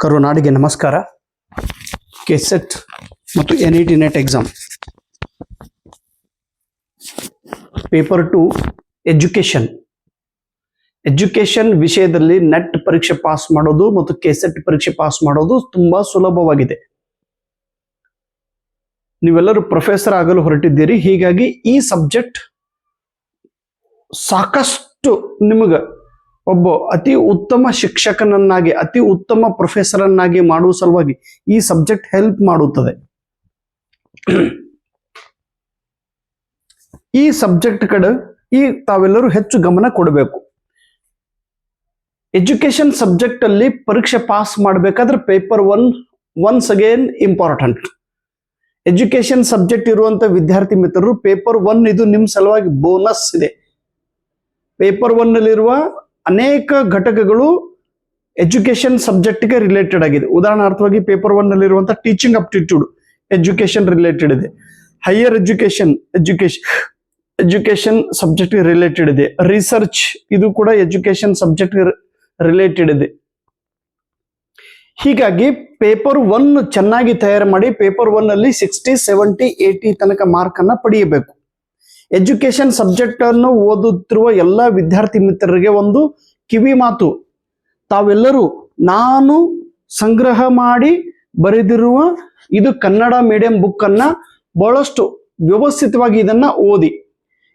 करुनाडे नमस्कार। के annuity NET exam paper two education education ವಿಷಯದಲ್ಲಿ ನೆಟ್ ಪರೀಕ್ಷೆ ಪಾಸ್ ಮಾಡೋದು ಮತ್ತು ಕೆಸೆಟ್ ಪರೀಕ್ಷೆ ಪಾಸ್ ಮಾಡೋದು ತುಂಬಾ ಸುಲಭವಾಗಿದೆ. ನೀವೆಲ್ಲರೂ ಪ್ರೊಫೆಸರ್ ಆಗಲು ಹೊರಟಿದ್ದೀರಿ. ಹೀಗಾಗಿ ಈ ಸಬ್ಜೆಕ್ಟ್ ಸಾಕಷ್ಟು ನಿಮಗೆ ಒಬ್ಬ ಅತಿ ಉತ್ತಮ ಶಿಕ್ಷಕನನ್ನಾಗಿ, ಅತಿ ಉತ್ತಮ ಪ್ರೊಫೆಸರನ್ನಾಗಿ ಮಾಡುವ ಸಲುವಾಗಿ ಈ ಸಬ್ಜೆಕ್ಟ್ ಹೆಲ್ಪ್ ಮಾಡುತ್ತದೆ. ಈ ಸಬ್ಜೆಕ್ಟ್ ಕಡೆ ಈ ತಾವೆಲ್ಲರೂ ಹೆಚ್ಚು ಗಮನ ಕೊಡಬೇಕು. ಎಜುಕೇಶನ್ ಸಬ್ಜೆಕ್ಟ್ ಅಲ್ಲಿ ಪರೀಕ್ಷೆ ಪಾಸ್ ಮಾಡಬೇಕಾದ್ರೆ paper one once again important education subject ಇರುವಂತ ವಿದ್ಯಾರ್ಥಿ ಮಿತ್ರರು ಪೇಪರ್ ಒನ್ ಇದು ನಿಮ್ಮ ಸಲುವಾಗಿ ಬೋನಸ್ ಇದೆ. ಪೇಪರ್ ಒನ್ ನಲ್ಲಿರುವ ಅನೇಕ ಘಟಕಗಳು ಎಜುಕೇಶನ್ ಸಬ್ಜೆಕ್ಟ್ಗೆ ರಿಲೇಟೆಡ್ ಆಗಿದೆ. ಉದಾಹರಣಾರ್ಥವಾಗಿ ಪೇಪರ್ ಒನ್ ನಲ್ಲಿರುವಂತಹ ಟೀಚಿಂಗ್ ಅಪ್ಟಿಟ್ಯೂಡ್ ಎಜುಕೇಶನ್ ರಿಲೇಟೆಡ್ ಇದೆ. Higher education education education subject related ಇದೆ. ರಿಸರ್ಚ್ ಇದು ಕೂಡ ಎಜುಕೇಶನ್ ಸಬ್ಜೆಕ್ಟ್ ರಿಲೇಟೆಡ್ ಇದೆ. ಹೀಗಾಗಿ ಪೇಪರ್ ಒನ್ ಚೆನ್ನಾಗಿ ತಯಾರು ಮಾಡಿ ಪೇಪರ್ ಒನ್ ಅಲ್ಲಿ ಸಿಕ್ಸ್ಟಿ ಸೆವೆಂಟಿ ಏಟಿ ತನಕ ಮಾರ್ಕ್ ಅನ್ನ ಪಡೆಯಬೇಕು. ಎಜುಕೇಶನ್ ಸಬ್ಜೆಕ್ಟ್ ಅನ್ನು ಓದುತ್ತಿರುವ ಎಲ್ಲ ವಿದ್ಯಾರ್ಥಿ ಮಿತ್ರರಿಗೆ ಒಂದು ಕಿವಿ ಮಾತು. ತಾವೆಲ್ಲರೂ ನಾನು ಸಂಗ್ರಹ ಮಾಡಿ ಬರೆದಿರುವ ಇದು ಕನ್ನಡ ಮೀಡಿಯಂ ಬುಕ್ ಅನ್ನ ಬಹಳಷ್ಟು ವ್ಯವಸ್ಥಿತವಾಗಿ ಇದನ್ನ ಓದಿ.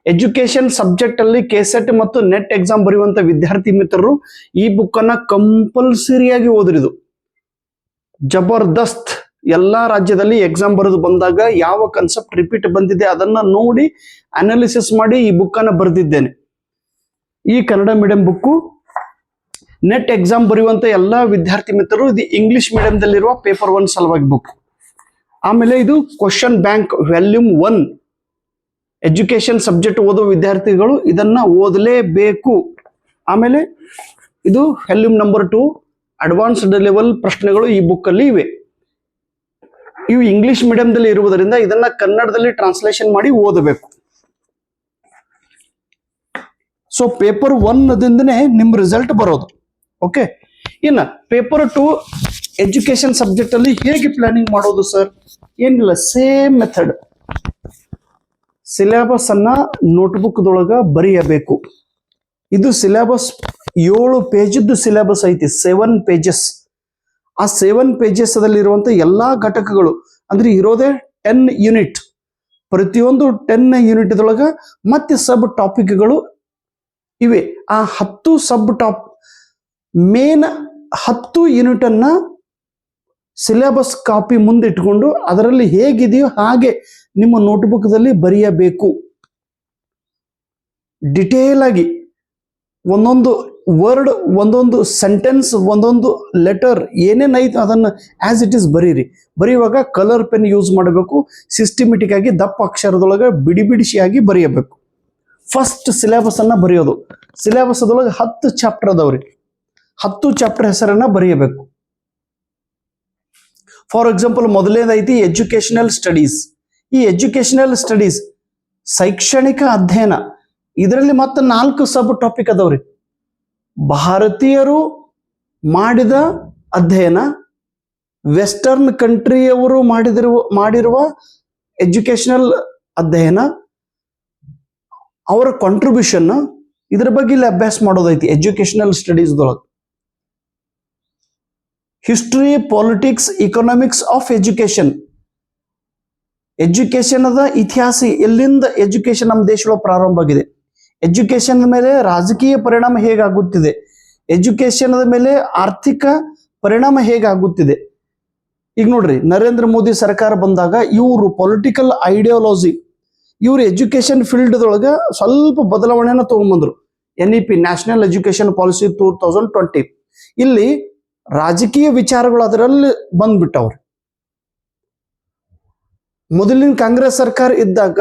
ಎಜುಕೇಶನ್ ಸಬ್ಜೆಕ್ಟ್ ಅಲ್ಲಿ ಕೆಸೆಟ್ ಮತ್ತು ನೆಟ್ ಎಕ್ಸಾಮ್ ಬರೆಯುವಂತ ವಿದ್ಯಾರ್ಥಿ ಮಿತ್ರರು ಈ ಬುಕ್ ಅನ್ನ ಕಂಪಲ್ಸರಿಯಾಗಿ ಓದಿರಿದು. ಜಬರ್ದಸ್ತ್ ಎಲ್ಲಾ ರಾಜ್ಯದಲ್ಲಿ ಎಕ್ಸಾಮ್ ಬರೆದು ಬಂದಾಗ ಯಾವ ಕನ್ಸೆಪ್ಟ್ ರಿಪೀಟ್ ಬಂದಿದೆ ಅದನ್ನ ನೋಡಿ ಅನಾಲಿಸಿಸ್ ಮಾಡಿ ಈ ಬುಕ್ ಅನ್ನ ಬರೆದಿದ್ದೇನೆ. ಈ Kannada medium book NET exam ಬರೆಯುವಂತ ಎಲ್ಲಾ ವಿದ್ಯಾರ್ಥಿ ಮಿತ್ರರು ಇದು ಇಂಗ್ಲಿಷ್ ಮೀಡಿಯಂದಲ್ಲಿರುವ ಪೇಪರ್ ಒನ್ ಸಲುವಾಗಿ ಬುಕ್ ಆಮೇಲೆ ಇದು question bank volume one education subject ಓದೋ ವಿದ್ಯಾರ್ಥಿಗಳು ಇದನ್ನ ಓದಲೇಬೇಕು. ಆಮೇಲೆ ಇದು volume number two advanced level ಪ್ರಶ್ನೆಗಳು ಈ ಬುಕ್ ಅಲ್ಲಿ ಇವೆ. ಇವು ಇಂಗ್ಲಿಷ್ ಮೀಡಿಯಂದಲ್ಲಿ ಇರುವುದರಿಂದ ಇದನ್ನ ಕನ್ನಡದಲ್ಲಿ ಟ್ರಾನ್ಸ್ಲೇಷನ್ ಮಾಡಿ ಓದಬೇಕು. ಸೊ ಪೇಪರ್ ಒನ್ ನಿಮ್ಮ ನಿಮ್ ರಿಸಲ್ಟ್ ಬರೋದು. ಓಕೆ ಇನ್ನ ಪೇಪರ್ ಟು ಎಜುಕೇಶನ್ ಸಬ್ಜೆಕ್ಟ್ ಅಲ್ಲಿ ಹೇಗೆ ಪ್ಲಾನಿಂಗ್ ಮಾಡೋದು ಸರ್ ಏನಿಲ್ಲ ಸೇಮ್ ಮೆಥಡ್ ಸಿಲೆಬಸ್ ಅನ್ನ ನೋಟ್ಬುಕ್ ದೊಳಗ ಬರೆಯಬೇಕು. ಇದು ಸಿಲೆಬಸ್ ಏಳು ಪೇಜದ್ದು ಸಿಲೆಬಸ್ ಐತಿ ಸೆವೆನ್ ಪೇಜಸ್ ಆ ಸೆವೆನ್ ಪೇಜಸ್ ಇರುವಂತ ಎಲ್ಲಾ ಘಟಕಗಳು, ಅಂದ್ರೆ ಇರೋದೇ ಟೆನ್ ಯೂನಿಟ್ ಪ್ರತಿಯೊಂದು ಟೆನ್ ಯೂನಿಟ್ ದೊಳಗ ಮತ್ತೆ ಸಬ್ ಟಾಪಿಕ್ಗಳು ಇವೆ. ಆ ಹತ್ತು ಸಬ್ ಟಾಪ್ ಮೇನ್ ಹತ್ತು ಯೂನಿಟ್ ಅನ್ನ ಸಿಲೆಬಸ್ ಕಾಪಿ ಮುಂದೆ ಇಟ್ಕೊಂಡು ಅದರಲ್ಲಿ ಹೇಗಿದೆಯೋ ಹಾಗೆ ನಿಮ್ಮ ನೋಟ್ಬುಕ್ದಲ್ಲಿ ಬರೆಯಬೇಕು. ಡಿಟೇಲ್ ಆಗಿ ಒಂದೊಂದು ವರ್ಡ್ ಒಂದೊಂದು ಸೆಂಟೆನ್ಸ್ ಒಂದೊಂದು ಲೆಟರ್ ಏನೇನೈತೆ ಅದನ್ನು ಆಸ್ ಇಟ್ ಈಸ್ ಬರೀರಿ. ಬರೆಯುವಾಗ ಕಲರ್ ಪೆನ್ ಯೂಸ್ ಮಾಡಬೇಕು ಸಿಸ್ಟಮೆಟಿಕ್ ಆಗಿ ದಪ್ಪ ಅಕ್ಷರದೊಳಗೆ ಬಿಡಿ ಬಿಡಿಸಿಯಾಗಿ ಬರೆಯಬೇಕು. ಫಸ್ಟ್ ಸಿಲೆಬಸ್ ಅನ್ನ ಬರೆಯೋದು. ಸಿಲೆಬಸ್ ಅದೊಳಗೆ ಹತ್ತು ಚಾಪ್ಟರ್ ಅದಾವ್ರಿ. ಹತ್ತು ಚಾಪ್ಟರ್ ಹೆಸರನ್ನು ಬರೆಯಬೇಕು. ಫಾರ್ ಎಕ್ಸಾಂಪಲ್ ಮೊದಲನೇದೈತಿ ಎಜುಕೇಶನಲ್ ಸ್ಟಡೀಸ್ ಈ ಎಜುಕೇಶನಲ್ ಸ್ಟಡೀಸ್ ಶೈಕ್ಷಣಿಕ ಅಧ್ಯಯನ. ಇದರಲ್ಲಿ ಮತ್ತೆ ನಾಲ್ಕು ಸಬ್ ಟಾಪಿಕ್ ಅದಾವ್ರಿ. ಭಾರತೀಯರು ಮಾಡಿದ ಅಧ್ಯಯನ ವೆಸ್ಟರ್ನ್ ಕಂಟ್ರಿಯವರು ಮಾಡಿದಿರುವ ಮಾಡಿರುವ ಎಜುಕೇಶನಲ್ ಅಧ್ಯಯನ, ಅವರ ಕಾಂಟ್ರಿಬ್ಯೂಷನ್ ಇದ್ರ ಬಗ್ಗೆ ಇಲ್ಲಿ ಅಭ್ಯಾಸ ಮಾಡೋದೈತಿ educational ಸ್ಟಡೀಸ್ದೊಳಗೆ history politics economics of education education ಅದ ಇತಿಹಾಸ ಎಲ್ಲಿಂದ ಎಜುಕೇಶನ್ ನಮ್ಮ ದೇಶದೊಳಗೆ ಪ್ರಾರಂಭ ಆಗಿದೆ. ಎಜುಕೇಶನ್ ಮೇಲೆ ರಾಜಕೀಯ ಪರಿಣಾಮ ಹೇಗಾಗುತ್ತಿದೆ? ಎಜುಕೇಶನ್ ಮೇಲೆ ಆರ್ಥಿಕ ಪರಿಣಾಮ ಹೇಗಾಗುತ್ತಿದೆ? ಈಗ ನೋಡ್ರಿ, ನರೇಂದ್ರ ಮೋದಿ ಸರ್ಕಾರ ಬಂದಾಗ ಇವರು ಪೊಲಿಟಿಕಲ್ ಐಡಿಯಾಲಜಿ ಇವರು ಎಜುಕೇಶನ್ ಫೀಲ್ಡ್ದೊಳಗೆ ಸ್ವಲ್ಪ ಬದಲಾವಣೆನ ತೊಗೊಂಬಂದ್ರು. N E P national education policy two thousand twenty ಇಲ್ಲಿ ರಾಜಕೀಯ ವಿಚಾರಗಳು ಅದರಲ್ಲಿ ಬಂದ್ಬಿಟ್ಟವ್ರಿ. ಮೊದಲಿನ ಕಾಂಗ್ರೆಸ್ ಸರ್ಕಾರ ಇದ್ದಾಗ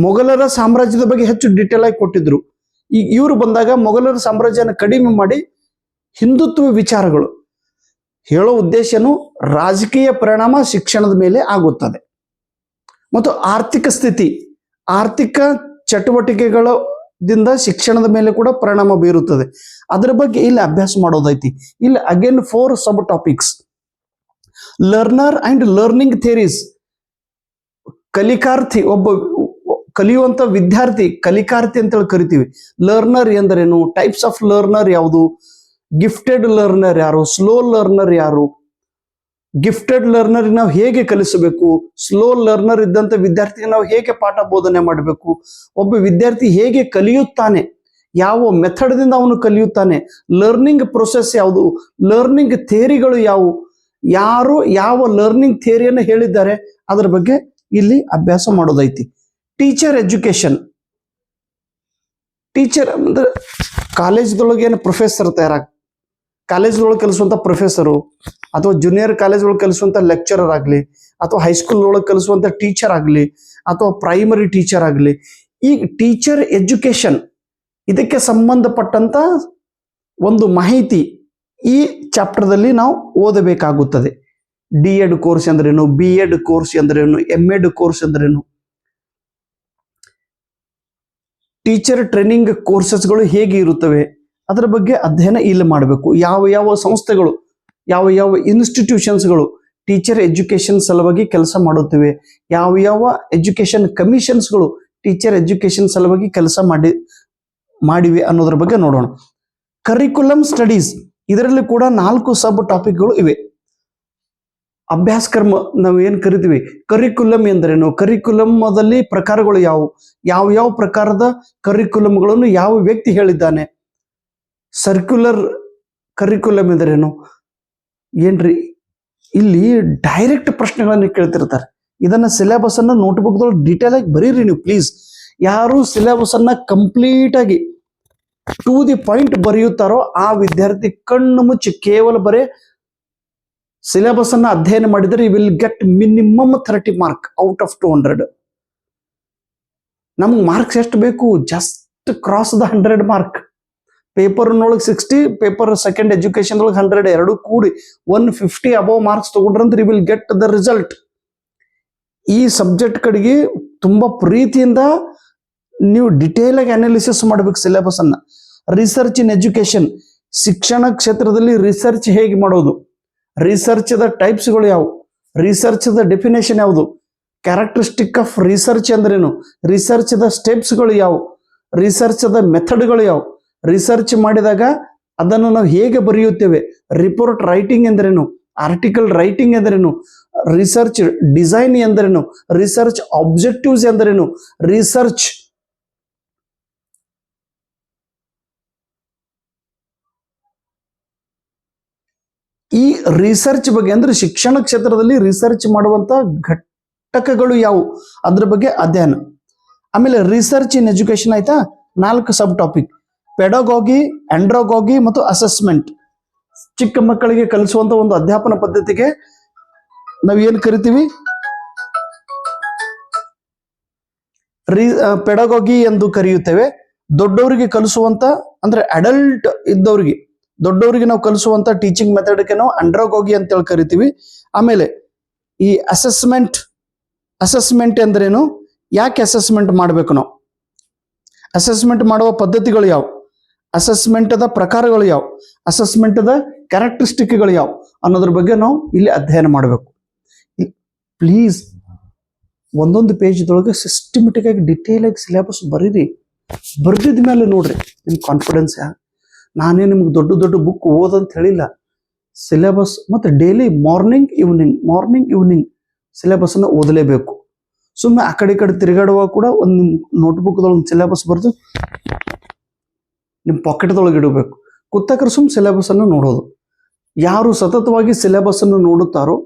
ಮೊಘಲರ ಸಾಮ್ರಾಜ್ಯದ ಬಗ್ಗೆ ಹೆಚ್ಚು ಡಿಟೇಲ್ ಆಗಿ ಕೊಟ್ಟಿದ್ರು. ಈಗ ಇವರು ಬಂದಾಗ ಮೊಘಲರ ಸಾಮ್ರಾಜ್ಯನ ಕಡಿಮೆ ಮಾಡಿ ಹಿಂದುತ್ವ ವಿಚಾರಗಳು. ಹೇಳೋ ಉದ್ದೇಶನು ರಾಜಕೀಯ ಪರಿಣಾಮ ಶಿಕ್ಷಣದ ಮೇಲೆ ಆಗುತ್ತದೆ. ಮತ್ತು ಆರ್ಥಿಕ ಸ್ಥಿತಿ, ಆರ್ಥಿಕ ಚಟುವಟಿಕೆಗಳು ದಿಂದ ಶಿಕ್ಷಣದ ಮೇಲೆ ಕೂಡ ಪರಿಣಾಮ ಬೀರುತ್ತದೆ. ಅದರ ಬಗ್ಗೆ ಇಲ್ಲಿ ಅಭ್ಯಾಸ ಮಾಡೋದೈತಿ. ಇಲ್ಲಿ again four sub topics learner and learning theories ಕಲಿಕಾರ್ಥಿ ಒಬ್ಬ ಕಲಿಯುವಂತ ವಿದ್ಯಾರ್ಥಿ ಕಲಿಕಾರ್ಥಿ ಅಂತೇಳಿ ಕರಿತೀವಿ. ಲರ್ನರ್ ಎಂದರೇನು? ಟೈಪ್ಸ್ ಆಫ್ ಲರ್ನರ್ ಯಾವುದು? ಗಿಫ್ಟೆಡ್ ಲರ್ನರ್ ಯಾರು? ಸ್ಲೋ ಲರ್ನರ್ ಯಾರು? ಗಿಫ್ಟೆಡ್ ಲರ್ನರ್ ನಾವು ಹೇಗೆ ಕಲಿಸಬೇಕು? ಸ್ಲೋ ಲರ್ನರ್ ಇದ್ದಂತ ವಿದ್ಯಾರ್ಥಿಗೆ ನಾವು ಹೇಗೆ ಪಾಠ ಬೋಧನೆ ಮಾಡಬೇಕು? ಒಬ್ಬ ವಿದ್ಯಾರ್ಥಿ ಹೇಗೆ ಕಲಿಯುತ್ತಾನೆ? ಯಾವ ಮೆಥಡ್ದಿಂದ ಅವನು ಕಲಿಯುತ್ತಾನೆ? ಲರ್ನಿಂಗ್ ಪ್ರೊಸೆಸ್ ಯಾವುದು? ಲರ್ನಿಂಗ್ ಥೇರಿಗಳು ಯಾವುವು? ಯಾರು ಯಾವ ಲರ್ನಿಂಗ್ ಥೇರಿಯನ್ನು ಹೇಳಿದ್ದಾರೆ? ಅದರ ಬಗ್ಗೆ ಇಲ್ಲಿ ಅಭ್ಯಾಸ ಮಾಡೋದೈತಿ. ಟೀಚರ್ ಎಜುಕೇಶನ್ ಟೀಚರ್ ಅಂದ್ರೆ ಕಾಲೇಜ್ದೊಳಗೆ ಏನು ಪ್ರೊಫೆಸರ್ ತಯಾರಾಗ ಕಾಲೇಜ್ದೊಳಗೆ ಕಲಿಸುವಂಥ ಪ್ರೊಫೆಸರು ಅಥವಾ ಜೂನಿಯರ್ ಕಾಲೇಜ್ ಒಳಗೆ ಕಲಿಸುವಂತ ಲೆಕ್ಚರರ್ ಆಗಲಿ, ಅಥವಾ ಹೈಸ್ಕೂಲ್ ಒಳಗೆ ಕಲಿಸುವಂತ ಟೀಚರ್ ಆಗಲಿ, ಅಥವಾ ಪ್ರೈಮರಿ ಟೀಚರ್ ಆಗಲಿ, ಈ ಟೀಚರ್ ಎಜುಕೇಶನ್ ಇದಕ್ಕೆ ಸಂಬಂಧಪಟ್ಟಂತ ಒಂದು ಮಾಹಿತಿ ಈ ಚಾಪ್ಟರ್ದಲ್ಲಿ ನಾವು ಓದಬೇಕಾಗುತ್ತದೆ. ಡಿ ಎಡ್ ಕೋರ್ಸ್ ಅಂದ್ರೇನು ಬಿ ಎಡ್ ಕೋರ್ಸ್ ಅಂದ್ರೇನು ಎಂ ಎಡ್ ಕೋರ್ಸ್ ಅಂದ್ರೇನು ಟೀಚರ್ ಟ್ರೈನಿಂಗ್ ಕೋರ್ಸಸ್ಗಳು ಹೇಗೆ ಇರುತ್ತವೆ? ಅದರ ಬಗ್ಗೆ ಅಧ್ಯಯನ ಇಲ್ಲಿ ಮಾಡಬೇಕು. ಯಾವ ಯಾವ ಸಂಸ್ಥೆಗಳು, ಯಾವ ಯಾವ ಇನ್ಸ್ಟಿಟ್ಯೂಷನ್ಸ್ಗಳು ಟೀಚರ್ ಎಜುಕೇಶನ್ ಸಲುವಾಗಿ ಕೆಲಸ ಮಾಡುತ್ತಿವೆ, ಯಾವ ಯಾವ ಎಜುಕೇಶನ್ ಕಮಿಷನ್ಸ್ಗಳು ಟೀಚರ್ ಎಜುಕೇಶನ್ ಸಲುವಾಗಿ ಕೆಲಸ ಮಾಡಿ, ಮಾಡಿವೆ ಅನ್ನೋದ್ರ ಬಗ್ಗೆ ನೋಡೋಣ. ಕರಿಕುಲಮ್ ಸ್ಟಡೀಸ್ ಇದರಲ್ಲಿ ಕೂಡ ನಾಲ್ಕು ಸಬ್ ಟಾಪಿಕ್ಗಳು ಇವೆ. ಅಭ್ಯಾಸಕ್ರಮ ನಾವು ಏನ್ ಕರಿತೀವಿ? ಕರಿಕ್ಯುಲಮ್ ಎಂದರೇನು? ಕರಿಕ್ಯುಲಮ್ದಲ್ಲಿ ಪ್ರಕಾರಗಳು ಯಾವುವು ಯಾವ ಯಾವ ಪ್ರಕಾರದ ಕರಿಕುಲಮ್ಗಳನ್ನು ಯಾವ ವ್ಯಕ್ತಿ ಹೇಳಿದ್ದಾನೆ? ಸರ್ಕ್ಯುಲರ್ ಕರಿಕ್ಯುಲಮ್ ಎಂದರೇನು? ಏನ್ರಿ? ಇಲ್ಲಿ ಡೈರೆಕ್ಟ್ ಪ್ರಶ್ನೆಗಳನ್ನು ಕೇಳ್ತಿರ್ತಾರೆ. ಇದನ್ನ ಸಿಲೆಬಸ್ ಅನ್ನ ನೋಟ್ಬುಕ್ದೊಳಗೆ ಡೀಟೇಲ್ ಆಗಿ ಬರೀರಿ ನೀವು ಪ್ಲೀಸ್ ಯಾರು ಸಿಲೆಬಸ್ ಅನ್ನ ಕಂಪ್ಲೀಟ್ ಆಗಿ ಟು ದಿ ಪಾಯಿಂಟ್ ಬರೆಯುತ್ತಾರೋ ಆ ವಿದ್ಯಾರ್ಥಿ ಕಣ್ಣು ಮುಚ್ಚಿ ಕೇವಲ ಬರೇ ಸಿಲೆಬಸ್ ಅನ್ನ ಅಧ್ಯಯನ ಮಾಡಿದರೆ you will get minimum thirty mark out of two hundred ನಮ್ಗೆ ಮಾರ್ಕ್ಸ್ ಎಷ್ಟು ಬೇಕು? Just cross the hundred mark ಪೇಪರ್ನೊಳಗೆ sixty paper second education ಒಳಗೆ ಹಂಡ್ರೆಡ್ ಎರಡು ಕೂಡಿ ಒನ್ ಫಿಫ್ಟಿ ಅಬೌವ್ ಮಾರ್ಕ್ಸ್ ತಗೊಂಡ್ರಂದ್ರೆ ವಿಲ್ ಗೆಟ್ ದ ರಿಸಲ್ಟ್ ಈ ಸಬ್ಜೆಕ್ಟ್ ಕಡೆಗೆ ತುಂಬಾ ಪ್ರೀತಿಯಿಂದ ನೀವು ಡಿಟೇಲ್ ಆಗಿ ಅನಾಲಿಸಿಸ್ ಮಾಡಬೇಕು ಸಿಲೆಬಸ್ ಅನ್ನ. ರಿಸರ್ಚ್ ಇನ್ ಎಜುಕೇಶನ್ ಶಿಕ್ಷಣ ಕ್ಷೇತ್ರದಲ್ಲಿ ರಿಸರ್ಚ್ ಹೇಗೆ ಮಾಡೋದು? ರಿಸರ್ಚ್ ದ ಟೈಪ್ಸ್ಗಳು ಯಾವುವು ರಿಸರ್ಚ್ ದ ಡೆಫಿನೇಷನ್ ಯಾವುದು? ಕ್ಯಾರೆಕ್ಟರಿಸ್ಟಿಕ್ ಆಫ್ ರಿಸರ್ಚ್ ಅಂದ್ರೇನು? ರಿಸರ್ಚ್ ದ ಸ್ಟೆಪ್ಸ್ಗಳು ಯಾವುವು ರಿಸರ್ಚ್ ದ ಮೆಥಡ್ಗಳು ಯಾವುವು ರಿಸರ್ಚ್ ಮಾಡಿದಾಗ ಅದನ್ನು ನಾವು ಹೇಗೆ ಬರೆಯುತ್ತೇವೆ? ರಿಪೋರ್ಟ್ ರೈಟಿಂಗ್ ಎಂದರೇನು? ಆರ್ಟಿಕಲ್ ರೈಟಿಂಗ್ ಎಂದರೇನು? ರಿಸರ್ಚ್ ಡಿಸೈನ್ ಎಂದರೇನು? ರಿಸರ್ಚ್ ಆಬ್ಜೆಕ್ಟಿವ್ಸ್ ಎಂದರೇನು? ರಿಸರ್ಚ್ ಈ ರಿಸರ್ಚ್ ಬಗ್ಗೆ ಅಂದ್ರೆ ಶಿಕ್ಷಣ ಕ್ಷೇತ್ರದಲ್ಲಿ ರಿಸರ್ಚ್ ಮಾಡುವಂತ ಘಟಕಗಳು ಯಾವುವು? ಅದ್ರ ಬಗ್ಗೆ ಅಧ್ಯಯನ. ಆಮೇಲೆ ರಿಸರ್ಚ್ ಇನ್ ಎಜುಕೇಶನ್ ಆಯ್ತಾ? ನಾಲ್ಕು ಸಬ್ ಟಾಪಿಕ್ ಪೆಡಗೋಗಿ, ಆಂಡ್ರೋಗೋಗಿ ಮತ್ತು ಅಸೆಸ್ಮೆಂಟ್. ಚಿಕ್ಕ ಮಕ್ಕಳಿಗೆ ಕಲಿಸುವಂತ ಒಂದು ಅಧ್ಯಾಪನ ಪದ್ಧತಿಗೆ ನಾವು ಏನ್ ಕರಿತೀವಿ? ಪೆಡಗೋಗಿ ಎಂದು ಕರೆಯುತ್ತೇವೆ. ದೊಡ್ಡವರಿಗೆ ಕಲಿಸುವಂತ, ಅಂದ್ರೆ ಅಡಲ್ಟ್ ಇದ್ದವರಿಗೆ, ದೊಡ್ಡವರಿಗೆ ನಾವು ಕಲಿಸುವಂತ ಟೀಚಿಂಗ್ ಮೆಥಡ್ಗೆ ನಾವು ಅಂಡ್ರೋಗೋಗಿ ಅಂತೇಳಿ ಕರಿತೀವಿ. ಆಮೇಲೆ ಈ ಅಸೆಸ್ಮೆಂಟ್ ಅಸೆಸ್ಮೆಂಟ್ ಅಂದ್ರೇನು ಯಾಕೆ ಅಸೆಸ್ಮೆಂಟ್ ಮಾಡಬೇಕು ನಾವು? ಅಸೆಸ್ಮೆಂಟ್ ಮಾಡುವ ಪದ್ಧತಿಗಳು ಯಾವ? ಅಸೆಸ್ಮೆಂಟದ ಪ್ರಕಾರಗಳು ಯಾವ? ಅಸೆಸ್ಮೆಂಟದ ಕ್ಯಾರೆಕ್ಟರಿಸ್ಟಿಕ್ಗಳು ಯಾವ? ಅನ್ನೋದ್ರ ಬಗ್ಗೆ ನಾವು ಇಲ್ಲಿ ಅಧ್ಯಯನ ಮಾಡಬೇಕು. ಪ್ಲೀಸ್ ಒಂದೊಂದು ಪೇಜ್ದೊಳಗೆ ಸಿಸ್ಟಮೆಟಿಕ್ ಆಗಿ ಡಿಟೇಲ್ ಆಗಿ ಸಿಲೆಬಸ್ ಬರೀರಿ. ಬರ್ದಿದ ಮೇಲೆ ನೋಡ್ರಿ. ನಿಮ್ಮ ಕಾನ್ಫಿಡೆನ್ಸ್ ಯಾ? ನಾನೇ ನಿಮ್ಗೆ ದೊಡ್ಡ ದೊಡ್ಡ ಬುಕ್ ಓದಂತ ಹೇಳಿಲ್ಲ. ಸಿಲೆಬಸ್ ಮತ್ತೆ daily morning evening morning evening syllabus ಅನ್ನ ಓದಲೇಬೇಕು. ಸುಮ್ಮನೆ ಆ ಕಡೆ ಈ ಕಡೆ ತಿರುಗಾಡುವಾಗ ಕೂಡ ಒಂದು ನಿಮ್ಮ ನೋಟ್ಬುಕ್ದೊಳಗೆ ಸಿಲೆಬಸ್ ಬರೆದು ನಿಮ್ಮ ಪಾಕೆಟ್ದೊಳಗೆ ಇಡಬೇಕು. ಕುತ್ತಕರು ಸುಮ್ ಸಿಲೆಬಸ್ ಅನ್ನು ನೋಡೋದು. ಯಾರು ಸತತವಾಗಿ ಸಿಲೆಬಸ್ ಅನ್ನು ನೋಡುತ್ತಾರೋ,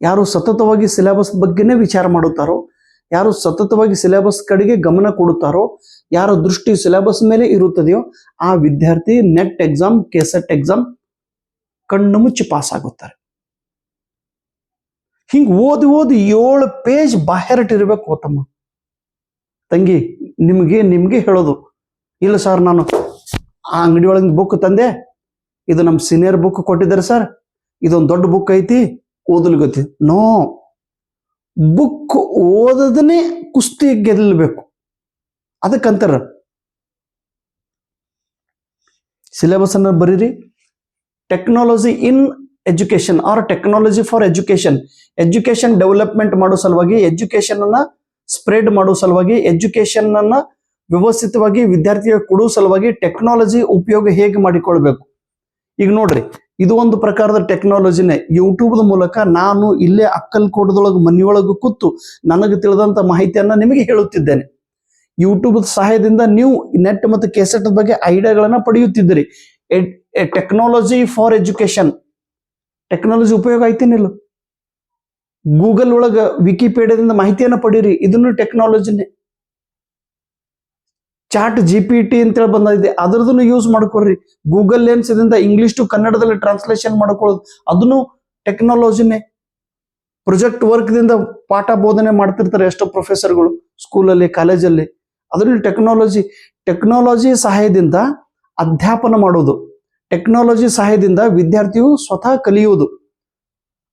ಯಾರು ಸತತವಾಗಿ ಸಿಲೆಬಸ್ ಬಗ್ಗೆನೇ ವಿಚಾರ ಮಾಡುತ್ತಾರೋ, ಯಾರು ಸತತವಾಗಿ ಸಿಲೆಬಸ್ ಕಡೆಗೆ ಗಮನ ಕೊಡುತ್ತಾರೋ, ಯಾರ ದೃಷ್ಟಿ ಸಿಲೆಬಸ್ ಮೇಲೆ ಇರುತ್ತದೆಯೋ, ಆ ವಿದ್ಯಾರ್ಥಿ ನೆಟ್ ಎಕ್ಸಾಮ್ ಕೆಸೆಟ್ ಎಕ್ಸಾಮ್ ಕಣ್ಣು ಮುಚ್ಚಿ ಪಾಸ್ ಆಗುತ್ತಾರೆ. ಹಿಂಗ್ ಓದಿ ಓದಿ ಏಳು ಪೇಜ್ ಬಾಹ್ಯರಟ್ಟಿರ್ಬೇಕು ಓತಮ್ಮ ತಂಗಿ, ನಿಮಗೆ ನಿಮ್ಗೆ ಹೇಳೋದು. ಇಲ್ಲ ಸರ್ ನಾನು ಆ ಅಂಗಡಿ ಒಳಗಿಂದ ಬುಕ್ ತಂದೆ, ಇದು ನಮ್ಮ ಸೀನಿಯರ್ ಬುಕ್ ಕೊಟ್ಟಿದ್ದಾರೆ ಸರ್ ಇದೊಂದು ದೊಡ್ಡ ಬುಕ್ ಐತಿ, ಓದಲು ಗೊತ್ತಿ, ನೋ ಬುಕ್ ಓದದನೇ ಕುಸ್ತಿ ಗೆಲ್ಲಬೇಕು ಅದಕ್ಕಂತಾರ. ಸಿಲೆಬಸ್ ಅನ್ನ ಬರೀರಿ. Technology in education or technology for education education development ಮಾಡೋ ಸಲುವಾಗಿ ಎಜುಕೇಶನ್ ಅನ್ನ ಸ್ಪ್ರೆಡ್ ಮಾಡೋ ಸಲುವಾಗಿ ಎಜುಕೇಶನ್ ಅನ್ನ ವ್ಯವಸ್ಥಿತವಾಗಿ ವಿದ್ಯಾರ್ಥಿಗೆ ಕೊಡುವ ಸಲುವಾಗಿ ಟೆಕ್ನಾಲಜಿ ಉಪಯೋಗ ಹೇಗೆ ಮಾಡಿಕೊಳ್ಬೇಕು? ಈಗ ನೋಡ್ರಿ, ಇದು ಒಂದು ಪ್ರಕಾರದ ಟೆಕ್ನಾಲಜಿನೇ ಯೂಟ್ಯೂಬ್ ಮೂಲಕ ನಾನು ಇಲ್ಲೇ ಅಕ್ಕಲ್ಕೋಟದೊಳಗೆ ಮನೆಯೊಳಗೆ ಕೂತು ನನಗೆ ತಿಳಿದಂತ ಮಾಹಿತಿಯನ್ನ ನಿಮಗೆ ಹೇಳುತ್ತಿದ್ದೇನೆ. ಯೂಟ್ಯೂಬ್ ಸಹಾಯದಿಂದ ನೀವು ನೆಟ್ ಮತ್ತು ಕೆಸೆಟ್ ಬಗ್ಗೆ ಐಡಿಯಾಗಳನ್ನ ಪಡೆಯುತ್ತಿದ್ದೀರಿ. ಟೆಕ್ನಾಲಜಿ ಫಾರ್ ಎಜುಕೇಶನ್ ಟೆಕ್ನಾಲಜಿ ಉಪಯೋಗ ಐತೇನಿಲ್ಲ? ಗೂಗಲ್ ಒಳಗ ವಿಕಿಪೀಡಿಯಾದಿಂದ ಮಾಹಿತಿಯನ್ನ ಪಡೀರಿ. ಇದನ್ನು ಟೆಕ್ನಾಲಜಿನೇ ಚಾಟ್ ಜಿ ಪಿ ಟಿ ಅಂತೇಳಿ ಬಂದಿದೆ ಅದ್ರದನ್ನು ಯೂಸ್ ಮಾಡ್ಕೊಳ್ರಿ. ಗೂಗಲ್ ಲೆನ್ಸ್ ಇದರಿಂದ ಇಂಗ್ಲಿಷ್ ಟು ಕನ್ನಡದಲ್ಲಿ ಟ್ರಾನ್ಸ್ಲೇಷನ್ ಮಾಡ್ಕೊಳ್ಳೋದು. ಅದನ್ನು ಟೆಕ್ನಾಲಜಿನೇ ಪ್ರೊಜೆಕ್ಟ್ ವರ್ಕ್ದಿಂದ ಪಾಠ ಬೋಧನೆ ಮಾಡ್ತಿರ್ತಾರೆ ಎಷ್ಟೋ ಪ್ರೊಫೆಸರ್ಗಳು ಸ್ಕೂಲಲ್ಲಿ ಕಾಲೇಜಲ್ಲಿ ಅದರಲ್ಲಿ ಟೆಕ್ನಾಲಜಿ ಟೆಕ್ನಾಲಜಿ ಸಹಾಯದಿಂದ ಅಧ್ಯಾಪನ ಮಾಡೋದು. ಟೆಕ್ನಾಲಜಿ ಸಹಾಯದಿಂದ ವಿದ್ಯಾರ್ಥಿಯು ಸ್ವತಃ ಕಲಿಯುವುದು.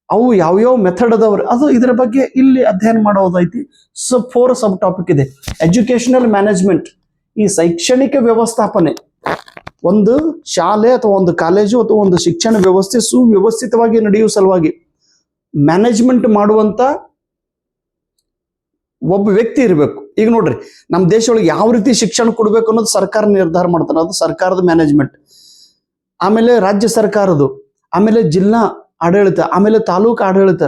ಅವು ಯಾವ್ಯಾವ ಮೆಥಡ್ ಅದಾವ್ರಿ, ಅದು ಇದರ ಬಗ್ಗೆ ಇಲ್ಲಿ ಅಧ್ಯಯನ ಮಾಡೋದೈತಿ ಸಬ್ ಫೋರ್ ಸಬ್ ಟಾಪಿಕ್ ಇದೆ. ಎಜುಕೇಶನಲ್ ಮ್ಯಾನೇಜ್ಮೆಂಟ್ ಈ ಶೈಕ್ಷಣಿಕ ವ್ಯವಸ್ಥಾಪನೆ, ಒಂದು ಶಾಲೆ ಅಥವಾ ಒಂದು ಕಾಲೇಜು ಅಥವಾ ಒಂದು ಶಿಕ್ಷಣ ವ್ಯವಸ್ಥೆ ಸುವ್ಯವಸ್ಥಿತವಾಗಿ ನಡೆಯುವ ಸಲುವಾಗಿ ಮ್ಯಾನೇಜ್ಮೆಂಟ್ ಮಾಡುವಂತ ಒಬ್ಬ ವ್ಯಕ್ತಿ ಇರಬೇಕು. ಈಗ ನೋಡ್ರಿ, ನಮ್ಮ ದೇಶ ಯಾವ ರೀತಿ ಶಿಕ್ಷಣ ಕೊಡ್ಬೇಕು ಅನ್ನೋದು ಸರ್ಕಾರ ನಿರ್ಧಾರ ಮಾಡ್ತಾರೆ ಅದು ಸರ್ಕಾರದ ಮ್ಯಾನೇಜ್ಮೆಂಟ್. ಆಮೇಲೆ ರಾಜ್ಯ ಸರ್ಕಾರದು ಆಮೇಲೆ ಜಿಲ್ಲಾ ಆಡಳಿತ, ಆಮೇಲೆ ತಾಲೂಕು ಆಡಳಿತ.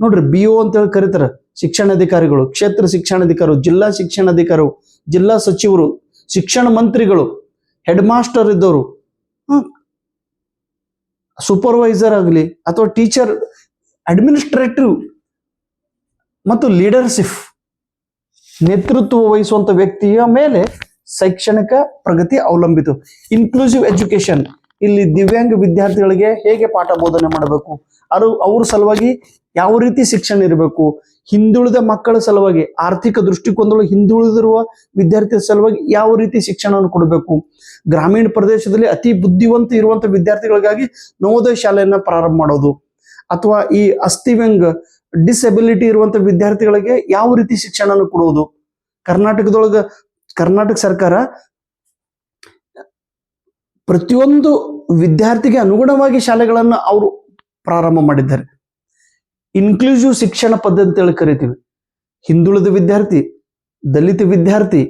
ನೋಡ್ರಿ, ಬಿ ಅಂತ ಹೇಳಿ ಕರೀತಾರೆ. ಶಿಕ್ಷಣಾಧಿಕಾರಿಗಳು, ಕ್ಷೇತ್ರ ಶಿಕ್ಷಣಾಧಿಕಾರಿ ಜಿಲ್ಲಾ ಶಿಕ್ಷಣಾಧಿಕಾರಿ ಜಿಲ್ಲಾ ಸಚಿವರು, ಶಿಕ್ಷಣ ಮಂತ್ರಿಗಳು, ಹೆಡ್ ಮಾಸ್ಟರ್ ಇದ್ದವರು ಸೂಪರ್ವೈಸರ್ ಆಗಲಿ ಅಥವಾ ಟೀಚರ್ ಅಡ್ಮಿನಿಸ್ಟ್ರೇಟಿವ್ ಮತ್ತು ಲೀಡರ್ಶಿಪ್ ನೇತೃತ್ವ ವಹಿಸುವಂತ ವ್ಯಕ್ತಿಯ ಮೇಲೆ ಶೈಕ್ಷಣಿಕ ಪ್ರಗತಿ ಅವಲಂಬಿತ ಇನ್ಕ್ಲೂಸಿವ್ ಎಜುಕೇಶನ್ ಇಲ್ಲಿ ದಿವ್ಯಾಂಗ ವಿದ್ಯಾರ್ಥಿಗಳಿಗೆ ಹೇಗೆ ಪಾಠ ಬೋಧನೆ ಮಾಡಬೇಕು? ಅದು ಅವ್ರ ಸಲುವಾಗಿ ಯಾವ ರೀತಿ ಶಿಕ್ಷಣ ಇರಬೇಕು? ಹಿಂದುಳಿದ ಮಕ್ಕಳ ಸಲುವಾಗಿ, ಆರ್ಥಿಕ ದೃಷ್ಟಿಕೋನದಲ್ಲಿ ಹಿಂದುಳಿದಿರುವ ವಿದ್ಯಾರ್ಥಿಗಳ ಸಲುವಾಗಿ ಯಾವ ರೀತಿ ಶಿಕ್ಷಣವನ್ನು ಕೊಡಬೇಕು? ಗ್ರಾಮೀಣ ಪ್ರದೇಶದಲ್ಲಿ ಅತಿ ಬುದ್ಧಿವಂತ ಇರುವಂತ ವಿದ್ಯಾರ್ಥಿಗಳಿಗಾಗಿ ನವೋದಯ ಶಾಲೆಯನ್ನ ಪ್ರಾರಂಭ ಮಾಡೋದು. ಅಥವಾ ಈ ಅಸ್ಥಿವ್ಯಂಗ್ ಡಿಸೆಬಿಲಿಟಿ ಇರುವಂತ ವಿದ್ಯಾರ್ಥಿಗಳಿಗೆ ಯಾವ ರೀತಿ ಶಿಕ್ಷಣವನ್ನು ಕೊಡುವುದು? ಕರ್ನಾಟಕದೊಳಗ, ಕರ್ನಾಟಕ ಸರ್ಕಾರ ಪ್ರತಿಯೊಂದು ವಿದ್ಯಾರ್ಥಿಗೆ ಅನುಗುಣವಾಗಿ ಶಾಲೆಗಳನ್ನು ಅವರು ಪ್ರಾರಂಭ ಮಾಡಿದ್ದಾರೆ. ಇನ್ಕ್ಲೂಸಿವ್ ಶಿಕ್ಷಣ ಪದ್ಧತಿ ಅಂತೇಳಿ ಕರಿತೀವಿ. ಹಿಂದುಳಿದ ವಿದ್ಯಾರ್ಥಿ, ದಲಿತ ವಿದ್ಯಾರ್ಥಿ,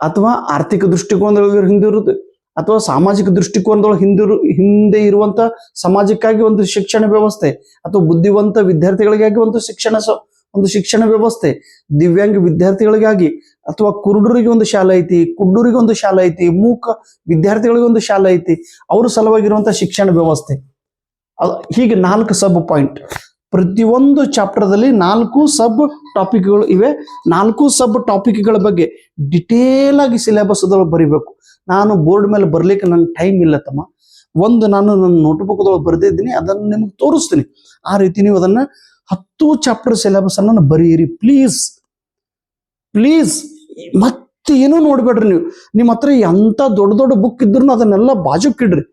ಅಥವಾ ಆರ್ಥಿಕ ದೃಷ್ಟಿಕೋನದೊಳಗೆ ಹಿಂದಿರುವುದು ಅಥವಾ ಸಾಮಾಜಿಕ ದೃಷ್ಟಿಕೋನದೊಳಗೆ ಹಿಂದಿರು, ಹಿಂದೆ ಇರುವಂತ ಸಮಾಜಕ್ಕಾಗಿ ಒಂದು ಶಿಕ್ಷಣ ವ್ಯವಸ್ಥೆ, ಅಥವಾ ಬುದ್ಧಿವಂತ ವಿದ್ಯಾರ್ಥಿಗಳಿಗಾಗಿ ಒಂದು ಶಿಕ್ಷಣ ಒಂದು ಶಿಕ್ಷಣ ವ್ಯವಸ್ಥೆ, ದಿವ್ಯಾಂಗ ವಿದ್ಯಾರ್ಥಿಗಳಿಗಾಗಿ ಅಥವಾ ಕುರುಡರಿಗೆ ಒಂದು ಶಾಲೆ ಐತಿ, ಕುಡ್ಡೂರಿಗೆ ಒಂದು ಶಾಲೆ ಐತಿ, ಮೂಕ ವಿದ್ಯಾರ್ಥಿಗಳಿಗೆ ಒಂದು ಶಾಲೆ ಐತಿ, ಅವ್ರ ಸಲುವಾಗಿರುವಂತಹ ಶಿಕ್ಷಣ ವ್ಯವಸ್ಥೆ. ಹೀಗೆ ನಾಲ್ಕು ಸಬ್ ಪಾಯಿಂಟ್. ಪ್ರತಿಯೊಂದು ಚಾಪ್ಟರ್ ದಲ್ಲಿ ನಾಲ್ಕು ಸಬ್ ಟಾಪಿಕ್ಗಳು ಇವೆ. ನಾಲ್ಕು ಸಬ್ ಟಾಪಿಕ್ಗಳ ಬಗ್ಗೆ ಡಿಟೇಲ್ ಆಗಿ ಸಿಲೆಬಸ್ ಅದೊಳಗೆ ಬರೀಬೇಕು. ನಾನು ಬೋರ್ಡ್ ಮೇಲೆ ಬರ್ಲಿಕ್ಕೆ ನನ್ನ ಟೈಮ್ ಇಲ್ಲ ತಮ್ಮ. ಒಂದು ನಾನು ನನ್ನ ನೋಟ್ಬುಕ್ದೊಳಗೆ ಬರೆದಿದ್ದೀನಿ, ಅದನ್ನು ನಿಮಗೆ ತೋರಿಸ್ತೀನಿ. ಆ ರೀತಿ ನೀವು ಅದನ್ನ ಹತ್ತು ಚಾಪ್ಟರ್ ಸಿಲೆಬಸ್ ಅನ್ನ ಬರೀರಿ. ಪ್ಲೀಸ್ ಪ್ಲೀಸ್ ಮತ್ತೆ ಏನೂ ನೋಡ್ಬೇಡ್ರಿ ನೀವು. ನಿಮ್ಮ ಹತ್ರ ಎಂತ ದೊಡ್ಡ ದೊಡ್ಡ ಬುಕ್ ಇದ್ರು ಅದನ್ನೆಲ್ಲ ಬಾಜುಕ್ಕಿಡ್ರಿ.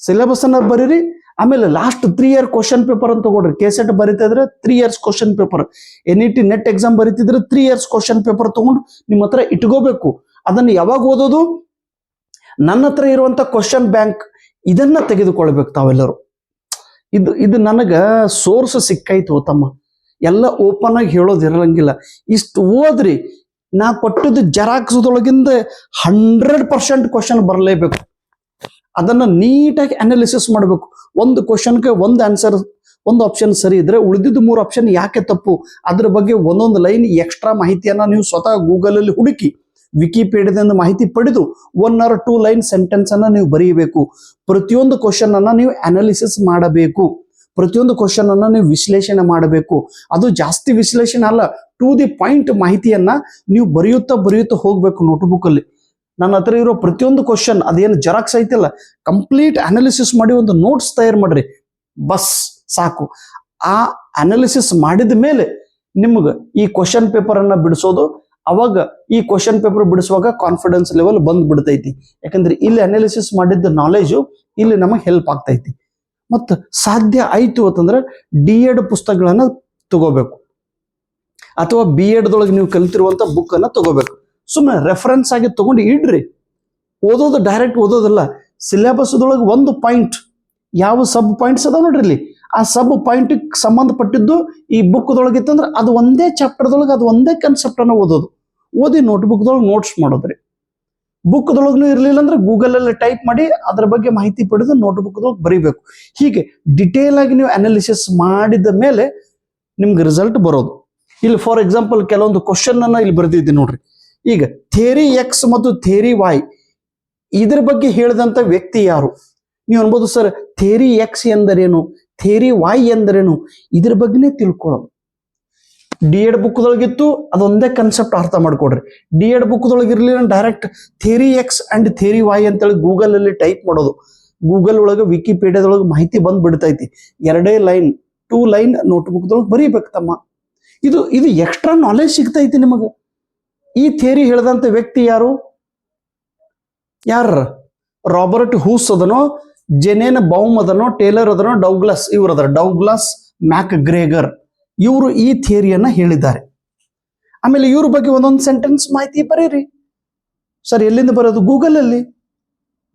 ಸಿಲೆಬಸ್ ಅನ್ನ ಬರೀರಿ. ಆಮೇಲೆ last three year question paper ಅಂತ ತಗೊಳ್ರಿ. ಕೆ ಸೆಟ್ ಬರೀತಾ ಇದ್ರೆ three years question paper N E T NET exam ಬರೀತಿದ್ರೆ three years question paper ತಗೊಂಡು ನಿಮ್ಮ ಹತ್ರ ಇಟ್ಕೋಬೇಕು. ಅದನ್ನ ಯಾವಾಗ ಓದೋದು? ನನ್ನ ಹತ್ರ ಇರುವಂತ ಕ್ವಶನ್ ಬ್ಯಾಂಕ್ ಇದನ್ನ ತೆಗೆದುಕೊಳ್ಬೇಕು ತಾವೆಲ್ಲರೂ. ಇದು ಇದು ನನಗ ಸೋರ್ಸ್ ಸಿಕ್ಕಾಯ್ತು ತಮ್ಮ. ಎಲ್ಲ ಓಪನ್ ಆಗಿ ಹೇಳೋದಿರಂಗಿಲ್ಲ ಇಷ್ಟು ಓದ್ರಿ, ನಾ ಕೊಟ್ಟದ್ದು ಜರಾಕ್ಸದೊಳಗಿಂದ ಹಂಡ್ರೆಡ್ ಪರ್ಸೆಂಟ್ ಕ್ವಶನ್ ಬರಲೇಬೇಕು. ಅದನ್ನ ನೀಟಾಗಿ ಅನಾಲಿಸಿಸ್ ಮಾಡಬೇಕು. ಒಂದು ಕ್ವಶನ್ಗೆ ಒಂದು ಆನ್ಸರ್ ಒಂದು ಆಪ್ಷನ್ ಸರಿ ಇದ್ರೆ ಉಳಿದಿದ್ದು ಮೂರು ಆಪ್ಷನ್ ಯಾಕೆ ತಪ್ಪು? ಅದ್ರ ಬಗ್ಗೆ ಒಂದೊಂದು ಲೈನ್ ಎಕ್ಸ್ಟ್ರಾ ಮಾಹಿತಿಯನ್ನ ನೀವು ಸ್ವತಃ ಗೂಗಲ್ ಅಲ್ಲಿ ಹುಡುಕಿ. ವಿಕಿಪೀಡಿಯಾದಿಂದ ಮಾಹಿತಿ ಪಡೆದು one or two line sentence ಅನ್ನ ನೀವು ಬರೆಯಬೇಕು ಪ್ರತಿಯೊಂದು ಕ್ವಶನ್ ಅನ್ನ ನೀವು ಅನಾಲಿಸಿಸ್ ಮಾಡಬೇಕು. ಪ್ರತಿಯೊಂದು ಕ್ವಶನ್ ಅನ್ನ ನೀವು ವಿಶ್ಲೇಷಣೆ ಮಾಡಬೇಕು. ಅದು ಜಾಸ್ತಿ ವಿಶ್ಲೇಷಣೆ ಅಲ್ಲ ಟು ದಿ ಪಾಯಿಂಟ್ ಮಾಹಿತಿಯನ್ನ ನೀವು ಬರೆಯುತ್ತಾ ಬರೆಯುತ್ತಾ ಹೋಗ್ಬೇಕು ನೋಟ್ಬುಕ್ ಅಲ್ಲಿ. ನನ್ನ ಹತ್ರ ಇರೋ ಪ್ರತಿಯೊಂದು ಕ್ವಶನ್ ಅದೇನು ಜೆರಾಕ್ಸ್ ಐತಿಲ್ಲ ಕಂಪ್ಲೀಟ್ ಅನಾಲಿಸಿಸ್ ಮಾಡಿ ಒಂದು ನೋಟ್ಸ್ ತಯಾರು ಮಾಡ್ರಿ. ಬಸ್, ಸಾಕು. ಆ ಅನಾಲಿಸಿಸ್ ಮಾಡಿದ ಮೇಲೆ ನಿಮ್ಗೆ ಈ ಕ್ವಶನ್ ಪೇಪರ್ ಅನ್ನ ಬಿಡಿಸೋದು ಅವಾಗ ಈ ಕ್ವಶನ್ ಪೇಪರ್ ಬಿಡಿಸುವಾಗ ಕಾನ್ಫಿಡೆನ್ಸ್ ಲೆವೆಲ್ ಬಂದ್ ಬಿಡ್ತೈತಿ. ಯಾಕಂದ್ರೆ ಇಲ್ಲಿ ಅನಾಲಿಸಿಸ್ ಮಾಡಿದ್ದ ನಾಲೆಜು ಇಲ್ಲಿ ನಮಗೆ ಹೆಲ್ಪ್ ಆಗ್ತೈತಿ. ಮತ್ತು ಸಾಧ್ಯ ಆಯ್ತು ಅಂತಂದ್ರೆ ಡಿ ಎಡ್ ಪುಸ್ತಕಗಳನ್ನ ತಗೋಬೇಕು. ಅಥವಾ ಬಿ ಎಡ್ದೊಳಗೆ ನೀವು ಕಲಿತಿರುವಂತ ಬುಕ್ ಅನ್ನ ತಗೋಬೇಕು. ಸುಮ್ಮನೆ ರೆಫರೆನ್ಸ್ ಆಗಿ ತಗೊಂಡು ಇಡ್ರಿ. ಓದೋದು ಡೈರೆಕ್ಟ್ ಓದೋದಲ್ಲ. ಸಿಲೆಬಸ್ದೊಳಗೆ ಒಂದು ಪಾಯಿಂಟ್ ಯಾವ ಸಬ್ ಪಾಯಿಂಟ್ಸ್ ಅದಾವ ನೋಡ್ರಿ ಇಲ್ಲಿ? ಆ ಸಬ್ ಪಾಯಿಂಟಿಗೆ ಸಂಬಂಧಪಟ್ಟಿದ್ದು ಈ ಬುಕ್ದೊಳಗಿತ್ತಂದ್ರೆ ಇತ್ತಂದ್ರೆ ಅದು ಒಂದೇ ಚಾಪ್ಟರ್ದೊಳಗೆ ಅದು ಒಂದೇ ಕನ್ಸೆಪ್ಟನ್ನು ಓದೋದು. ಓದಿ ನೋಟ್ಬುಕ್ದೊಳಗೆ ನೋಟ್ಸ್ ಮಾಡೋದ್ರಿ. ಬುಕ್ದೊಳಗೂ ಇರಲಿಲ್ಲ ಅಂದ್ರೆ ಗೂಗಲಲ್ಲಿ ಟೈಪ್ ಮಾಡಿ ಅದ್ರ ಬಗ್ಗೆ ಮಾಹಿತಿ ಪಡೆದು ನೋಟ್ಬುಕ್ದೊಳಗೆ ಬರೀಬೇಕು. ಹೀಗೆ ಡಿಟೇಲ್ ಆಗಿ ನೀವು ಅನಾಲಿಸಿಸ್ ಮಾಡಿದ ಮೇಲೆ ನಿಮ್ಗೆ ರಿಸಲ್ಟ್ ಬರೋದು. ಇಲ್ಲಿ ಫಾರ್ ಎಕ್ಸಾಂಪಲ್ ಕೆಲವೊಂದು ಕ್ವಶನ್ ಅನ್ನ ಇಲ್ಲಿ ಬರೆದಿದ್ದೀನಿ ನೋಡ್ರಿ. ಈಗ ಥೇರಿ ಎಕ್ಸ್ ಮತ್ತು ಥೇರಿ ವಾಯ್ ಇದ್ರ ಬಗ್ಗೆ ಹೇಳಿದಂತ ವ್ಯಕ್ತಿ ಯಾರು? ನೀವು ಅನ್ಬೋದು ಸರ್ ಥೇರಿ ಎಕ್ಸ್ ಎಂದರೇನು? ಥೇರಿ ವಾಯ್ ಎಂದರೇನು? ಇದ್ರ ಬಗ್ಗೆನೇ ತಿಳ್ಕೊಳ್ಳೋದು. ಡಿ ಎಡ್ ಬುಕ್ದೊಳಗಿತ್ತು, ಅದೊಂದೇ ಕನ್ಸೆಪ್ಟ್ ಅರ್ಥ ಮಾಡ್ಕೊಡ್ರಿ. ಡಿ ಎಡ್ ಬುಕ್ದೊಳಗೆ ಇರಲಿಲ್ಲ direct theory X and theory Y ಅಂತೇಳಿ ಗೂಗಲ್ ಅಲ್ಲಿ ಟೈಪ್ ಮಾಡೋದು. ಗೂಗಲ್ ಒಳಗೆ ವಿಕಿಪೀಡಿಯಾದೊಳಗೆ ಮಾಹಿತಿ ಬಂದ್ ಬಿಡ್ತೈತಿ. ಎರಡೇ ಲೈನ್ ಟೂ ಲೈನ್ ನೋಟ್ಬುಕ್ದೊಳಗೆ ಬರೀಬೇಕು ತಮ್ಮ. ಇದು ಇದು ಎಕ್ಸ್ಟ್ರಾ ನಾಲೆಜ್ ಸಿಗ್ತೈತಿ ನಿಮಗೆ. ಈ ಥೇರಿ ಹೇಳಿದಂತ ವ್ಯಕ್ತಿ ಯಾರು? ಯಾರ ರಾಬರ್ಟ್ ಹೂಸ್ ಅದನೋ ಜೆನೇನ್ ಬೌಮ್ ಅದನೋ, ಟೇಲರ್ ಅದನೋ, ಡೌಗ್ಲಸ್ ಇವರು ಅದರ, ಡೌಗ್ಲಸ್ ಮ್ಯಾಕ್ ಗ್ರೇಗರ್ ಇವರು ಈ ಥಿಯರಿಯನ್ನ ಹೇಳಿದ್ದಾರೆ. ಆಮೇಲೆ ಇವ್ರ ಬಗ್ಗೆ ಒಂದೊಂದು ಸೆಂಟೆನ್ಸ್ ಮಾಹಿತಿ ಬರೀರಿ. ಸರ್, ಎಲ್ಲಿಂದ ಬರೋದು? ಗೂಗಲ್ ಅಲ್ಲಿ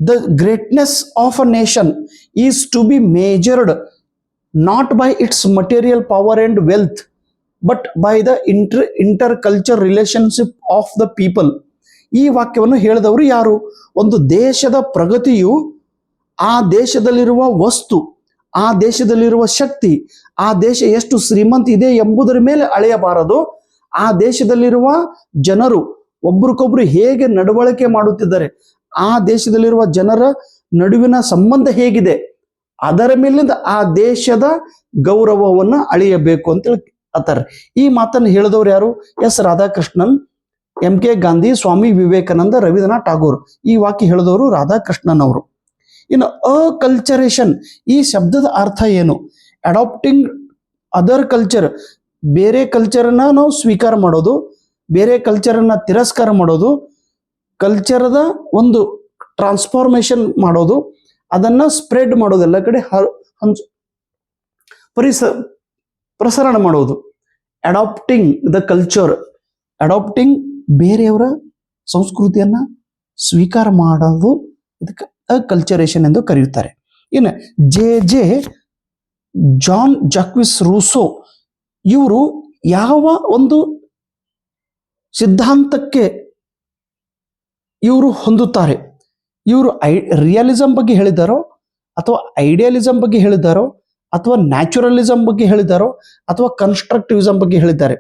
the greatness of a nation is to be measured not by its material power and wealth, but by the inter inter culture relationship of the people. ಈ ವಾಕ್ಯವನ್ನು ಹೇಳಿದವರು ಯಾರು? ಒಂದು ದೇಶದ ಪ್ರಗತಿಯು ಆ ದೇಶದಲ್ಲಿರುವ ವಸ್ತು, ಆ ದೇಶದಲ್ಲಿರುವ ಶಕ್ತಿ, ಆ ದೇಶ ಎಷ್ಟು ಶ್ರೀಮಂತ ಇದೆ ಎಂಬುದರ ಮೇಲೆ ಅಳೆಯಬಾರದು. ಆ ದೇಶದಲ್ಲಿರುವ ಜನರು ಒಬ್ರಿಗೊಬ್ರು ಹೇಗೆ ನಡವಳಿಕೆ ಮಾಡುತ್ತಿದ್ದಾರೆ, ಆ ದೇಶದಲ್ಲಿರುವ ಜನರ ನಡುವಿನ ಸಂಬಂಧ ಹೇಗಿದೆ, ಅದರ ಮೇಲಿಂದ ಆ ದೇಶದ ಗೌರವವನ್ನ ಅಳೆಯಬೇಕು ಅಂತೇಳಿ ಅತ್ತಾರೆ ಈ ಮಾತನ್ನು ಹೇಳಿದವರು ಯಾರು? S Radhakrishnan, M K Gandhi, Swami Vivekananda, Rabindranath Tagore ಈ ವಾಕ್ಯ ಹೇಳಿದವರು ರಾಧಾಕೃಷ್ಣನ್ ಅವರು. ಇನ್ನು ಅಕಲ್ಚರೇಷನ್. ಈ ಶಬ್ದದ ಅರ್ಥ ಏನು? ಅಡಾಪ್ಟಿಂಗ್ ಅದರ್ ಕಲ್ಚರ್ ಬೇರೆ ಕಲ್ಚರನ್ನ ನಾವು ಸ್ವೀಕಾರ ಮಾಡೋದು, ಬೇರೆ ಕಲ್ಚರನ್ನ ತಿರಸ್ಕಾರ ಮಾಡೋದು ಕಲ್ಚರದ ಒಂದು ಟ್ರಾನ್ಸ್ಫಾರ್ಮೇಶನ್ ಮಾಡೋದು, ಅದನ್ನ ಸ್ಪ್ರೆಡ್ ಮಾಡೋದು, ಎಲ್ಲ ಕಡೆ ಹಂಚ್, ಪರಿಸ, ಪ್ರಸರಣ ಮಾಡೋದು. ಅಡಾಪ್ಟಿಂಗ್ ದ ಕಲ್ಚರ್ ಅಡಾಪ್ಟಿಂಗ್ ಬೇರೆಯವರ ಸಂಸ್ಕೃತಿಯನ್ನ ಸ್ವೀಕಾರ ಮಾಡೋದು. ಇದಕ್ಕೆ ಕಲ್ಚರೇಷನ್ ಎಂದು ಕರೆಯುತ್ತಾರೆ. ಇನ್ನು J J Jean Jacques Rousseau ಇವರು ಯಾವ ಒಂದು ಸಿದ್ಧಾಂತಕ್ಕೆ ಇವರು ಹೊಂದುತ್ತಾರೆ? ಇವರು ಐ ರಿಯಲಿಸಂ ಬಗ್ಗೆ ಹೇಳಿದಾರೋ ಅಥವಾ ಐಡಿಯಲಿಸಂ ಬಗ್ಗೆ ಹೇಳಿದಾರೋ ಅಥವಾ ನ್ಯಾಚುರಲಿಸಂ ಬಗ್ಗೆ ಹೇಳಿದಾರೋ ಅಥವಾ ಕನ್ಸ್ಟ್ರಕ್ಟಿವಿಸಂ ಬಗ್ಗೆ ಹೇಳಿದ್ದಾರೆ?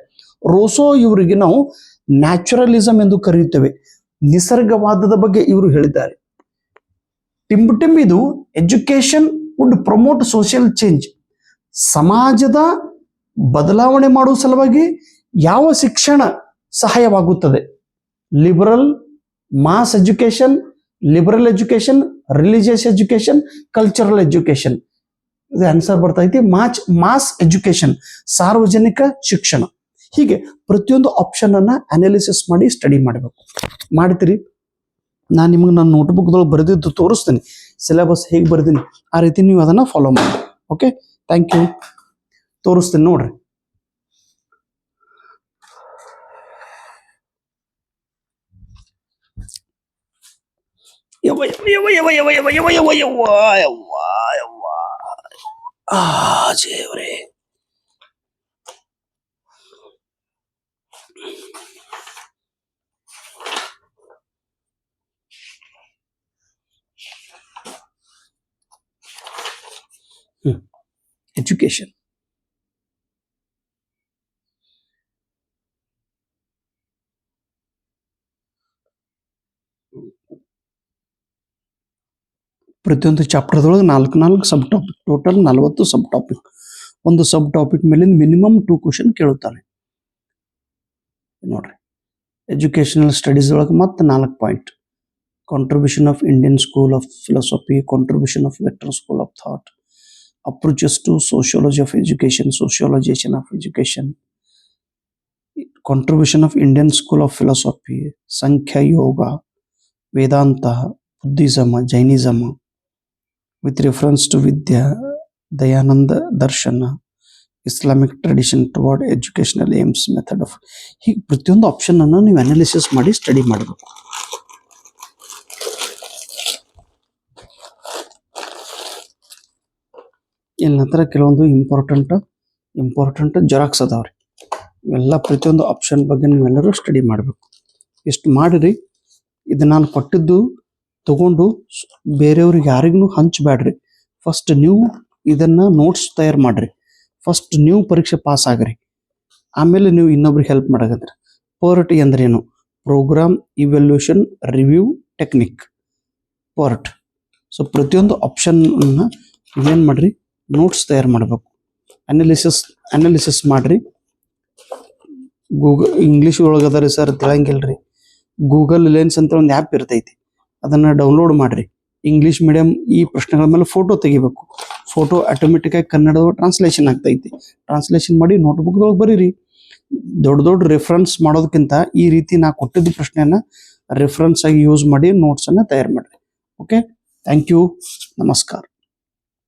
ರೋಸೋ ಇವರಿಗೆ ನಾವು ನ್ಯಾಚುರಲಿಸಂ ಎಂದು ಕರೆಯುತ್ತೇವೆ. ನಿಸರ್ಗವಾದದ ಬಗ್ಗೆ ಇವರು ಹೇಳಿದ್ದಾರೆ. ಟಿಂಬಿದು education would promote social change. ಸಮಾಜದ ಬದಲಾವಣೆ ಮಾಡುವ ಸಲುವಾಗಿ ಯಾವ ಶಿಕ್ಷಣ ಸಹಾಯವಾಗುತ್ತದೆ? Liberal mass education liberal education religious education cultural education ಇದು ಆನ್ಸರ್ ಬರ್ತೈತಿ ಮಾಚ್ ಮಾಸ್ ಎಜುಕೇಶನ್ ಸಾರ್ವಜನಿಕ ಶಿಕ್ಷಣ. ಹೀಗೆ ಪ್ರತಿಯೊಂದು ಆಪ್ಷನ್ ಅನ್ನ ಅನಾಲಿಸಿಸ್ ಮಾಡಿ ಸ್ಟಡಿ ಮಾಡಬೇಕು. ಮಾಡ್ತೀರಿ? ನಾನು ನಿಮಗೆ ನನ್ನ ನೋಟ್ಬುಕ್ದೊಳಗೆ ಬರೆದಿದ್ದು ತೋರಿಸ್ತೀನಿ ಸಿಲೆಬಸ್ ಹೇಗೆ ಬರೆದೀನಿ ಆ ರೀತಿ ನೀವು ಅದನ್ನು ಫಾಲೋ ಮಾಡಿ ಓಕೆ ಥ್ಯಾಂಕ್ ಯು ತೋರಿಸ್ತೀನಿ ನೋಡ್ರಿ ಯವ್ವ ಯವ್ವ ಯವ್ವ ಯವ್ವ ಯವ್ವ ಯವ್ವ ಯವ್ವ ಯವ್ವ ಯವ್ವ ಯವ್ವ ಆ ದೇವ್ರೇ ಎಜುಕೇಶನ್ ಪ್ರತಿಯೊಂದು ಚಾಪ್ಟರ್ದೊಳಗೆ ನಾಲ್ಕು ನಾಲ್ಕು ಸಬ್ ಟಾಪಿಕ್ ಟೋಟಲ್ ನಲವತ್ತು ಸಬ್ ಟಾಪಿಕ್ ಒಂದು ಸಬ್ ಟಾಪಿಕ್ ಮೇಲಿಂದ ಮಿನಿಮಮ್ ಟೂ ಕ್ವಶನ್ ಕೇಳುತ್ತಾನೆ ನೋಡ್ರಿ. ಎಜುಕೇಷನಲ್ ಸ್ಟಡೀಸ್ ಒಳಗೆ ಮತ್ತೆ ನಾಲ್ಕು point contribution of Indian school of philosophy contribution of western school of thought approaches to sociology of education, socialization of education, contribution of Indian school of philosophy, Sankhya Yoga, Vedanta, Buddhism, Jainism, with reference to Vidya, Dayananda Darshana, toward educational aims, method of. Method of ಹೀಗೆ ಪ್ರತಿಯೊಂದು ಆಪ್ಷನನ್ನು ನೀವು ಇಲ್ಲಿ ನಂತರ ಕೆಲವೊಂದು important important xerox ಅದಾವ್ರಿ. ಇವೆಲ್ಲ ಪ್ರತಿಯೊಂದು option ಬಗ್ಗೆ ನೀವೆಲ್ಲರೂ ಸ್ಟಡಿ ಮಾಡಬೇಕು. ಇಷ್ಟು ಮಾಡಿರಿ, ಇದು ನಾನು ಕೊಟ್ಟಿದ್ದು ತಗೊಂಡು ಬೇರೆಯವ್ರಿಗೆ ಯಾರಿಗೂ ಹಂಚಬೇಡ್ರಿ ಫಸ್ಟ್ ನೀವು ಇದನ್ನ ನೋಟ್ಸ್ ತಯಾರು ಮಾಡಿರಿ. ಫಸ್ಟ್ ನೀವು ಪರೀಕ್ಷೆ ಪಾಸ್ ಆಗ್ರಿ. ಆಮೇಲೆ ನೀವು ಇನ್ನೊಬ್ರಿಗೆ ಹೆಲ್ಪ್ ಮಾಡೋಕ್ಕಂದ್ರೆ ಪರ್ಟ್ ಅಂದ್ರೇನು program evaluation review technique PERT so ಪ್ರತಿಯೊಂದು ಆಪ್ಷನ್ ಏನು ಮಾಡ್ರಿ? ನೋಟ್ಸ್ ತಯಾರು ಮಾಡಬೇಕು. ಅನಾಲಿಸಿಸ್ ಅನಾಲಿಸಿಸ್ ಮಾಡ್ರಿ. ಗೂಗಲ್ ಇಂಗ್ಲೀಷ್ ಒಳಗೆ ಅದ ರೀ ಸರ್ ತಿಳಂಗಿಲ್ರಿ. ಗೂಗಲ್ ಲೆನ್ಸ್ ಅಂತ ಒಂದು ಆ್ಯಪ್ ಇರ್ತೈತಿ. ಅದನ್ನ ಡೌನ್ಲೋಡ್ ಮಾಡ್ರಿ. ಇಂಗ್ಲೀಷ್ ಮೀಡಿಯಂ ಈ ಪ್ರಶ್ನೆಗಳ ಮೇಲೆ ಫೋಟೋ ತೆಗಿಬೇಕು. ಫೋಟೋ ಆಟೋಮೆಟಿಕ್ ಆಗಿ ಕನ್ನಡದ ಟ್ರಾನ್ಸ್ಲೇಷನ್ ಆಗ್ತೈತಿ. ಟ್ರಾನ್ಸ್ಲೇಷನ್ ಮಾಡಿ ನೋಟ್ಬುಕ್ದೊಳಗೆ ಬರೀರಿ. ದೊಡ್ಡ ದೊಡ್ಡ ರೆಫರೆನ್ಸ್ ಮಾಡೋದಕ್ಕಿಂತ ಈ ರೀತಿ ನಾ ಕೊಟ್ಟಿದ್ದ ಪ್ರಶ್ನೆಯನ್ನ ರೆಫರೆನ್ಸ್ ಆಗಿ ಯೂಸ್ ಮಾಡಿ ನೋಟ್ಸನ್ನು ತಯಾರು ಮಾಡಿರಿ. ಓಕೆ ಥ್ಯಾಂಕ್ ಯು ನಮಸ್ಕಾರ.